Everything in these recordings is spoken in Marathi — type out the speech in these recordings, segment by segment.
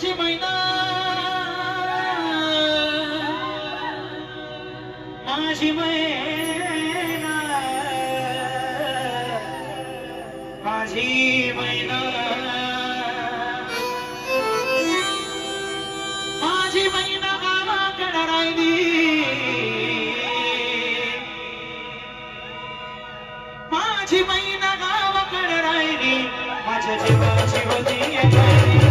मार्गाची महिना. माझी महिना माझी महिना माझी महिना गावाकडे राहिली. माझी महिना गावाकडे राहिली. माझ्या जीवाची होती.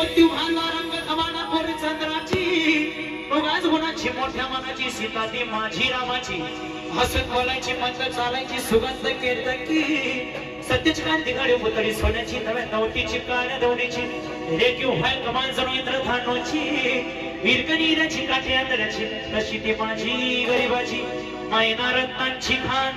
ये मोती रंग चंद्राची? उगाच गुणाची मोठ्या मनाची सीता ती माझी रामाची. हसत बोलायची मत चालायची सुगंध केतकी. सत्यच कांती गाडी पुतळी सोन्याची नव्या नवतीची काळ्या दौडीची रेखीव हाय कमान जणू इंद्रधानोची. विरकनीराची काठी आंधळ्याची. तशी ती माझी गरीबाची. मायना रत्नांची खान.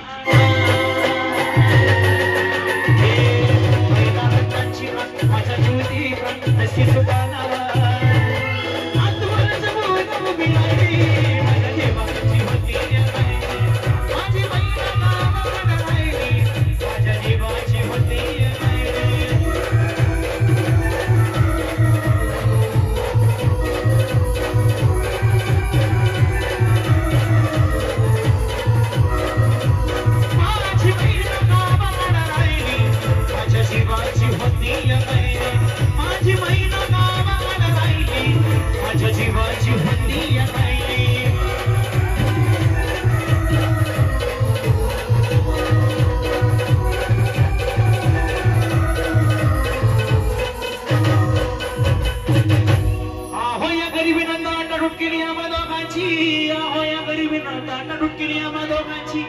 दोघांची आहो या गरिबीनं दाट केली आम्हा दोघांची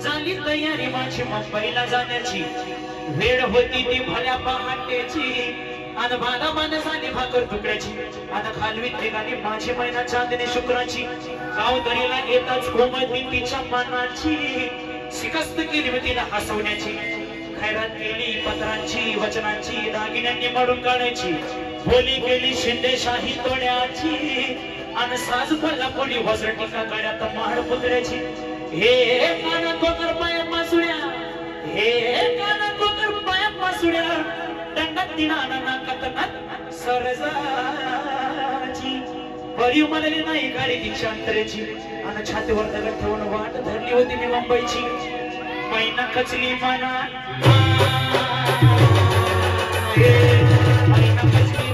झाली तयारी माझी मुंबईला जाण्याची. वेळ होती ती भल्या पहाटेची. आणि बाला माणसाने भाकर तुकड्याची. आणि खालवी ठिकाणी माझी महिना चांदणे शुक्राची. गावदरीला येताच कोमती तिच्या मनाची. शिकस्त केली मी तिला हसवण्याची. खैरात केली पत्रांची वचनांची दागिन्यांनी मडून काढायची. बोली केली शिंदेशाही तोड्याची. आणि साज पडला कोणी वज्र टीका गळ्यात महाड पुतळ्याची. हे काना कोकर पाया पासुड्या. हे काना कोकर पाया पासुड्या. दंडात दिनाना नाकात नात सरजाची बरी म्हणाली नाही गाडी दीक्षा अंतरेची आणि छातीवर दगड ठेवून वाट धरली होती मी मुंबईची. मैना कचली मना. मैना कचली